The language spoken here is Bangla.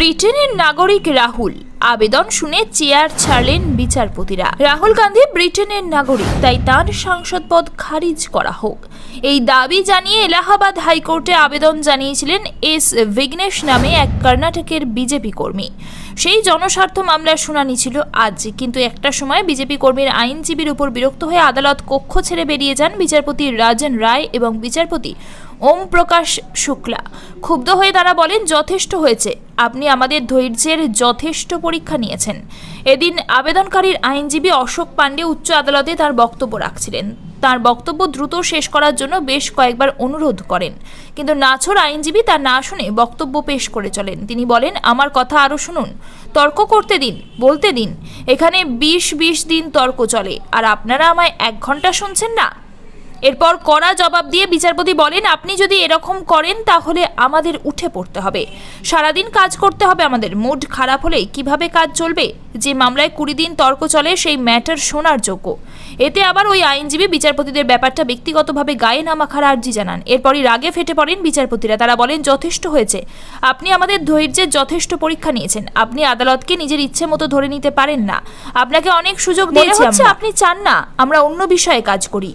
ব্রিটেনের নাগরিক রাহুল। আবেদন শুনে চেয়ার ছাড়লেন বিচারপতিরা। রাহুল গান্ধী ব্রিটেনের নাগরিক, তাই তার সাংসদ পদ খারিজ করা হোক। এই দাবি জানিয়ে এলাহাবাদ হাইকোর্টে আবেদন জানিয়েছিলেন এস বিঘ্নেশ নামে এক কর্ণাটকের বিজেপি কর্মী। সেই জনস্বার্থ মামলার শুনানি ছিল আজ, কিন্তু একটা সময় বিজেপি কর্মীর আইনজীবীর উপর বিরক্ত হয়ে আদালত কক্ষ ছেড়ে বেরিয়ে যান বিচারপতি রাজন রায় এবং বিচারপতি ওম প্রকাশ শুক্লা। ক্ষুব্ধ হয়ে তারা বলেন, যথেষ্ট হয়েছে। আপনি আমাদের ধৈর্যের যথেষ্ট পরীক্ষা নিয়েছেন। এদিন আবেদনকারীর আইনজীবী অশোক পাণ্ডে উচ্চ আদালতে তার বক্তব্য রাখছিলেন। তার বক্তব্য দ্রুত শেষ করার জন্য বেশ কয়েকবার অনুরোধ করেন। কিন্তু নাছর আইনজীবী তা না শুনে বক্তব্য পেশ করে চলেন। তিনি বলেন, আমার কথা আরও শুনুন। তর্ক করতে দিন, বলতে দিন। এখানে বিশ বিশ দিন তর্ক চলে। আর আপনারা আমায় এক ঘণ্টা শুনছেন না? এরপর কড়া জবাব দিয়ে বিচারপতি বলেন আপনি যদি এরকম করেন তাহলে আমাদের উঠে পড়তে হবে। সারাদিন কাজ করতে হবে আমাদের। মুড খারাপ হলে কীভাবে কাজ চলবে? যে মামলায় কুড়ি দিন তর্ক চলে সেই ম্যাটার শোনার যোগ্য। এতে আবার ওই আইনজীবী বিচারপতিদের ব্যাপারটা ব্যক্তিগতভাবে গায়ে না মাখার আর্জি জানান। এরপরই রাগে ফেটে পড়েন বিচারপতিরা। তারা বলেন যথেষ্ট হয়েছে। আপনি আমাদের ধৈর্যের যথেষ্ট পরীক্ষা নিয়েছেন। আপনি আদালতকে নিজের ইচ্ছে মতো ধরে নিতে পারেন না। আপনাকে অনেক সুযোগ দিয়েছে আপনি চান না। আমরা অন্য বিষয়ে কাজ করি।